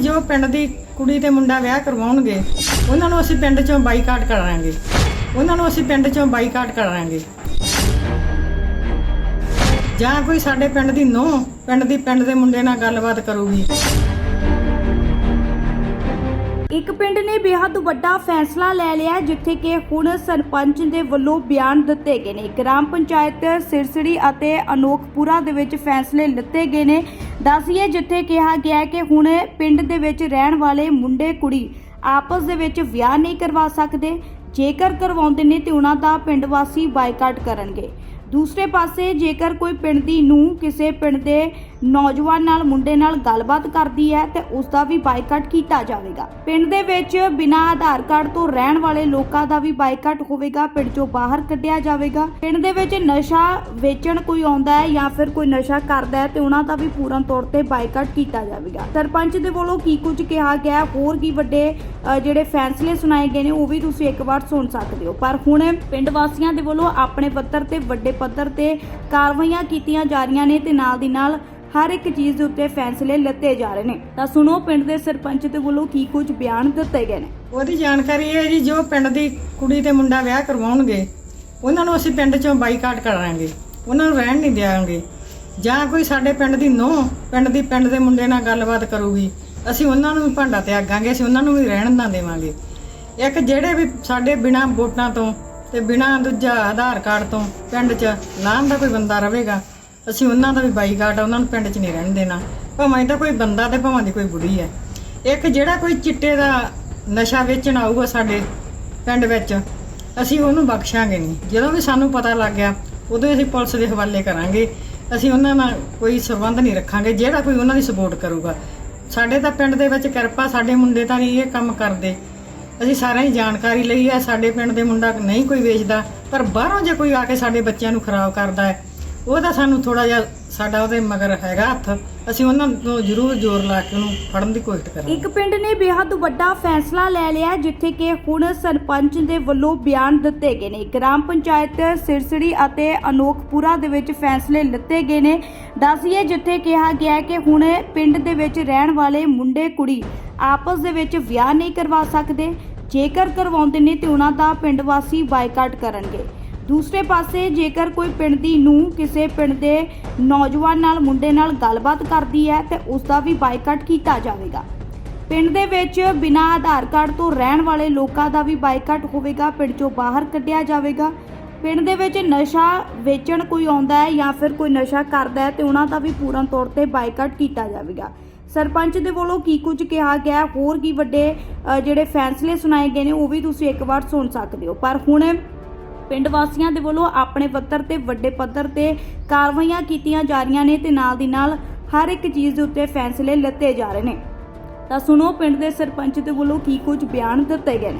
ਜੋ ਪਿੰਡ ਦੀ ਕੁੜੀ ਤੇ ਮੁੰਡਾ ਵਿਆਹ ਕਰਵਾਉਣਗੇ, ਉਹਨਾਂ ਨੂੰ ਅਸੀਂ ਪਿੰਡ ਚੋਂ ਬਾਈਕਾਟ ਕਰਾਂਗੇ। ਉਹਨਾਂ ਨੂੰ ਅਸੀਂ ਪਿੰਡ ਚੋਂ ਬਾਈਕਾਟ ਕਰਾਂਗੇ। ਜਾਂ ਕੋਈ ਸਾਡੇ ਪਿੰਡ ਦੀ ਨੂੰਹ ਪਿੰਡ ਦੀ ਪਿੰਡ ਦੇ ਮੁੰਡੇ ਨਾਲ ਗੱਲਬਾਤ ਕਰੂਗੀ। ਇੱਕ ਪਿੰਡ ਨੇ ਬੇहद ਵੱਡਾ ਫੈਸਲਾ ਲੈ ਲਿਆ ਜਿੱਥੇ ਕਿ ਹੁਣ ਸਰਪੰਚ ਦੇ ਵੱਲੋਂ ਬਿਆਨ ਦਿੱਤੇ ਗਏ ਨੇ। ਗ੍ਰਾਮ ਪੰਚਾਇਤ ਸਿਰਸੜੀ ਅਤੇ ਅਨੋਖਪੁਰਾ ਦੇ ਵਿੱਚ ਫੈਸਲੇ ਲਿੱਤੇ ਗਏ ਨੇ। ਦੱਸੀਏ ਜਿੱਥੇ ਕਿਹਾ ਗਿਆ ਕਿ ਹੁਣ ਪਿੰਡ ਦੇ ਵਿੱਚ ਰਹਿਣ ਵਾਲੇ ਮੁੰਡੇ ਕੁੜੀ ਆਪਸ ਦੇ ਵਿੱਚ ਵਿਆਹ ਨਹੀਂ ਕਰਵਾ ਸਕਦੇ, ਜੇਕਰ ਕਰਵਾਉਂਦੇ ਨੇ ਤੇ ਉਹਨਾਂ ਦਾ ਪਿੰਡ ਵਾਸੀ ਬਾਈਕਾਟ ਕਰਨਗੇ। ਦੂਸਰੇ ਪਾਸੇ ਜੇਕਰ ਕੋਈ ਪਿੰਡ ਦੀ ਨੂੰ ਕਿਸੇ ਪਿੰਡ ਦੇ ਨੌਜਵਾਨ ਨਾਲ, ਮੁੰਡੇ ਨਾਲ ਗੱਲਬਾਤ ਕਰਦੀ ਹੈ, ਤੇ ਉਸ ਦਾ ਵੀ ਬਾਈਕਾਟ ਕੀਤਾ ਜਾਵੇਗਾ। ਪਿੰਡ ਦੇ ਵਿੱਚ ਬਿਨਾਂ ਆਧਾਰ ਕਾਰਡ ਤੋਂ ਰਹਿਣ ਵਾਲੇ ਲੋਕਾਂ ਦਾ ਵੀ ਬਾਈਕਾਟ ਹੋਵੇਗਾ, ਪਿੰਡ ਚੋਂ ਬਾਹਰ ਕੱਢਿਆ ਜਾਵੇਗਾ। ਪਿੰਡ ਦੇ ਵਿੱਚ ਨਸ਼ਾ ਵੇਚਣ ਕੋਈ ਆਉਂਦਾ ਹੈ ਜਾਂ ਫਿਰ ਕੋਈ ਨਸ਼ਾ ਕਰਦਾ ਹੈ, ਤੇ ਉਹਨਾਂ ਦਾ ਵੀ ਪੂਰਨ ਤੌਰ ਤੇ ਬਾਈਕਾਟ ਕੀਤਾ ਜਾਵੇਗਾ। ਸਰਪੰਚ ਦੇ ਵੱਲੋਂ ਕੀ ਕੁਝ ਕਿਹਾ ਗਿਆ ਹੋਰ ਕੀ ਵੱਡੇ ਜਿਹੜੇ ਫੈਸਲੇ ਸੁਣਾਏ ਗਏ ਨੇ, ਉਹ ਵੀ ਤੁਸੀਂ ਇੱਕ ਵਾਰ ਸੁਣ ਸਕਦੇ ਹੋ। ਪਰ ਹੁਣ ਪਿੰਡ ਵਾਸੀਆਂ ਦੇ ਵੱਲੋਂ ਆਪਣੇ ਪੱਤਰ ਤੇ ਵੱਡੇ ਪੱਧਰ ਤੇ ਕਾਰਵਾਈਆਂ ਕੀਤੀਆਂ ਜਾ ਰਹੀਆਂ ਨੇ ਤੇ ਨਾਲ ਦੀ ਨਾਲ ਹਰ ਇੱਕ ਚੀਜ਼ ਦੇ ਉੱਤੇ ਫੈਸਲੇ ਲਿੱਤੇ ਜਾ ਰਹੇ ਨੇ। ਤਾਂ ਸੁਣੋ, ਪਿੰਡ ਦੇ ਸਰਪੰਚ ਦੇ ਵੱਲੋਂ ਕੀ ਕੁਝ ਬਿਆਨ ਦਿੱਤੇ ਗਏ ਨੇ? ਉਹਦੀ ਜਾਣਕਾਰੀ ਹੈ ਜੀ, ਜੋ ਪਿੰਡ ਦੀ ਕੁੜੀ ਤੇ ਮੁੰਡਾ ਵਿਆਹ ਕਰਵਾਉਣਗੇ, ਉਹਨਾਂ ਨੂੰ ਅਸੀਂ ਪਿੰਡ ਚੋਂ ਬਾਈਕਾਟ ਕਰਾਂਗੇ ਉਹਨਾਂ ਨੂੰ ਰਹਿਣ ਨਹੀਂ ਦਿਆਂਗੇ। ਜਾਂ ਕੋਈ ਸਾਡੇ ਪਿੰਡ ਦੀ ਨੂੰਹ, ਪਿੰਡ ਦੀ ਪਿੰਡ ਦੇ ਮੁੰਡੇ ਨਾਲ ਗੱਲਬਾਤ ਕਰੂਗੀ, ਅਸੀਂ ਉਹਨਾਂ ਨੂੰ ਵੀ ਭਾਂਡਾ ਤਿਆਗਾਂਗੇ, ਅਸੀਂ ਉਹਨਾਂ ਨੂੰ ਵੀ ਰਹਿਣ ਨਾ ਦੇਵਾਂਗੇ। ਇੱਕ ਜਿਹੜੇ ਵੀ ਸਾਡੇ ਬਿਨਾਂ ਵੋਟਾਂ ਤੋਂ ਤੇ ਬਿਨਾਂ ਦੂਜਾ ਆਧਾਰ ਕਾਰਡ ਤੋਂ ਪਿੰਡ 'ਚ ਨਾਂ ਦਾ ਕੋਈ ਬੰਦਾ ਰਹੇਗਾ, ਅਸੀਂ ਉਹਨਾਂ ਦਾ ਵੀ ਬਾਈਕਾਟ ਉਹਨਾਂ ਨੂੰ ਪਿੰਡ 'ਚ ਨਹੀਂ ਰਹਿਣ ਦੇਣਾ। ਭਾਵੇਂ ਤਾਂ ਕੋਈ ਬੰਦਾ ਤੇ ਭਾਵੇਂ ਦੀ ਕੋਈ ਬੁੜੀ ਹੈ। ਇੱਕ ਜਿਹੜਾ ਕੋਈ ਚਿੱਟੇ ਦਾ ਨਸ਼ਾ ਵੇਚਣ ਆਊਗਾ ਸਾਡੇ ਪਿੰਡ ਵਿੱਚ, ਅਸੀਂ ਉਹਨੂੰ ਬਖਸ਼ਾਂਗੇ ਨਹੀਂ। ਜਦੋਂ ਵੀ ਸਾਨੂੰ ਪਤਾ ਲੱਗ ਗਿਆ, ਉਦੋਂ ਅਸੀਂ ਪੁਲਿਸ ਦੇ ਹਵਾਲੇ ਕਰਾਂਗੇ। ਅਸੀਂ ਉਹਨਾਂ ਨਾਲ ਕੋਈ ਸੰਬੰਧ ਨਹੀਂ ਰੱਖਾਂਗੇ, ਜਿਹੜਾ ਕੋਈ ਉਹਨਾਂ ਦੀ ਸਪੋਰਟ ਕਰੂਗਾ। ਸਾਡੇ ਤਾਂ ਪਿੰਡ ਦੇ ਵਿੱਚ ਕਿਰਪਾ, ਸਾਡੇ ਮੁੰਡੇ ਤਾਂ ਨਹੀਂ ਇਹ ਕੰਮ ਕਰਦੇ। ਅਸੀਂ ਸਾਰਿਆਂ ਦੀ ਜਾਣਕਾਰੀ ਲਈ ਹੈ, ਸਾਡੇ ਪਿੰਡ ਦੇ ਮੁੰਡਾ ਨਹੀਂ ਕੋਈ ਵੇਚਦਾ, ਪਰ ਬਾਹਰੋਂ ਜੇ ਕੋਈ ਆ ਕੇ ਸਾਡੇ ਬੱਚਿਆਂ ਨੂੰ ਖਰਾਬ ਕਰਦਾ ਹੈ, ਉਹ ਤਾਂ ਸਾਨੂੰ ਥੋੜਾ ਜਿਹਾ ਸਾਡਾ ਉਹਦੇ ਮਗਰ ਹੈਗਾ ਹੱਥ, ਅਸੀਂ ਉਹਨਾਂ ਤੋਂ ਜ਼ਰੂਰ ਜ਼ੋਰ ਲਾ ਕੇ ਉਹਨੂੰ ਫੜਨ ਦੀ ਕੋਸ਼ਿਸ਼ ਕਰਾਂਗੇ। ਇੱਕ ਪਿੰਡ ਨੇ ਬੇਹੱਦ ਵੱਡਾ ਫੈਸਲਾ ਲੈ ਲਿਆ, ਜਿੱਥੇ ਕਿ ਹੁਣ ਸਰਪੰਚ ਦੇ ਵੱਲੋਂ ਬਿਆਨ ਦਿੱਤੇ ਗਏ ਨੇ। ਗ੍ਰਾਮ ਪੰਚਾਇਤ ਸਿਰਸੜੀ ਅਤੇ ਅਨੋਖਪੁਰਾ ਦੇ ਵਿੱਚ ਫੈਸਲੇ ਲਿੱਤੇ ਗਏ ਨੇ। ਦੱਸੀਏ ਜਿੱਥੇ ਕਿਹਾ ਗਿਆ ਕਿ ਹੁਣ ਪਿੰਡ ਦੇ ਵਿੱਚ ਰਹਿਣ ਵਾਲੇ ਮੁੰਡੇ ਕੁੜੀ ਆਪਸ ਦੇ ਵਿੱਚ ਵਿਆਹ ਨਹੀਂ ਕਰਵਾ ਸਕਦੇ। ਜੇਕਰ ਕਰਵਾਉਂਦੇ ਨੇ ਤੇ ਉਹਨਾਂ ਦਾ ਪਿੰਡ ਵਾਸੀ ਬਾਈਕਾਟ ਕਰਨਗੇ। ਦੂਸਰੇ ਪਾਸੇ ਜੇਕਰ ਕੋਈ ਪਿੰਡ ਦੀ ਨੂੰ ਕਿਸੇ ਪਿੰਡ ਦੇ ਨੌਜਵਾਨ ਨਾਲ, ਮੁੰਡੇ ਨਾਲ ਗੱਲਬਾਤ ਕਰਦੀ ਹੈ, ਤੇ ਉਸ ਦਾ ਵੀ ਬਾਈਕਾਟ ਕੀਤਾ ਜਾਵੇਗਾ। ਪਿੰਡ ਦੇ ਵਿੱਚ ਬਿਨਾਂ ਆਧਾਰ ਕਾਰਡ ਤੋਂ ਰਹਿਣ ਵਾਲੇ ਲੋਕਾਂ ਦਾ ਵੀ ਬਾਈਕਾਟ ਹੋਵੇਗਾ, ਪਿੰਡ ਚੋਂ ਬਾਹਰ ਕੱਢਿਆ ਜਾਵੇਗਾ। ਪਿੰਡ ਦੇ ਵਿੱਚ ਨਸ਼ਾ ਵੇਚਣ ਕੋਈ ਆਉਂਦਾ ਹੈ ਜਾਂ ਫਿਰ ਕੋਈ ਨਸ਼ਾ ਕਰਦਾ ਹੈ, ਤੇ ਉਹਨਾਂ ਦਾ ਵੀ ਪੂਰਨ ਤੌਰ ਤੇ ਬਾਈਕਾਟ ਕੀਤਾ ਜਾਵੇਗਾ। ਸਰਪੰਚ ਦੇ ਵੱਲੋਂ ਕੀ ਕੁਝ ਕਿਹਾ ਗਿਆ? ਹੋਰ ਕੀ ਵੱਡੇ ਜਿਹੜੇ ਫੈਸਲੇ ਸੁਣਾਏ ਗਏ ਨੇ, ਉਹ ਵੀ ਤੁਸੀਂ ਇੱਕ ਵਾਰ ਸੁਣ ਸਕਦੇ ਹੋ। ਪਰ ਹੁਣ ਪਿੰਡ ਵਾਸੀਆਂ ਦੇ ਵੱਲੋਂ ਆਪਣੇ ਪੱਧਰ ਤੇ, ਵੱਡੇ ਪੱਧਰ ਤੇ ਕਾਰਵਾਈਆਂ ਕੀਤੀਆਂ ਜਾ ਰਹੀਆਂ ਨੇ ਤੇ ਨਾਲ ਦੀ ਨਾਲ ਹਰ ਇੱਕ ਚੀਜ਼ ਦੇ ਉੱਤੇ ਫੈਸਲੇ ਲਿੱਤੇ ਜਾ ਰਹੇ ਨੇ। ਤਾਂ ਸੁਣੋ, ਪਿੰਡ ਦੇ ਸਰਪੰਚ ਦੇ ਵੱਲੋਂ ਕੀ ਕੁਝ ਬਿਆਨ ਦਿੱਤੇ ਗਏ ਨੇ?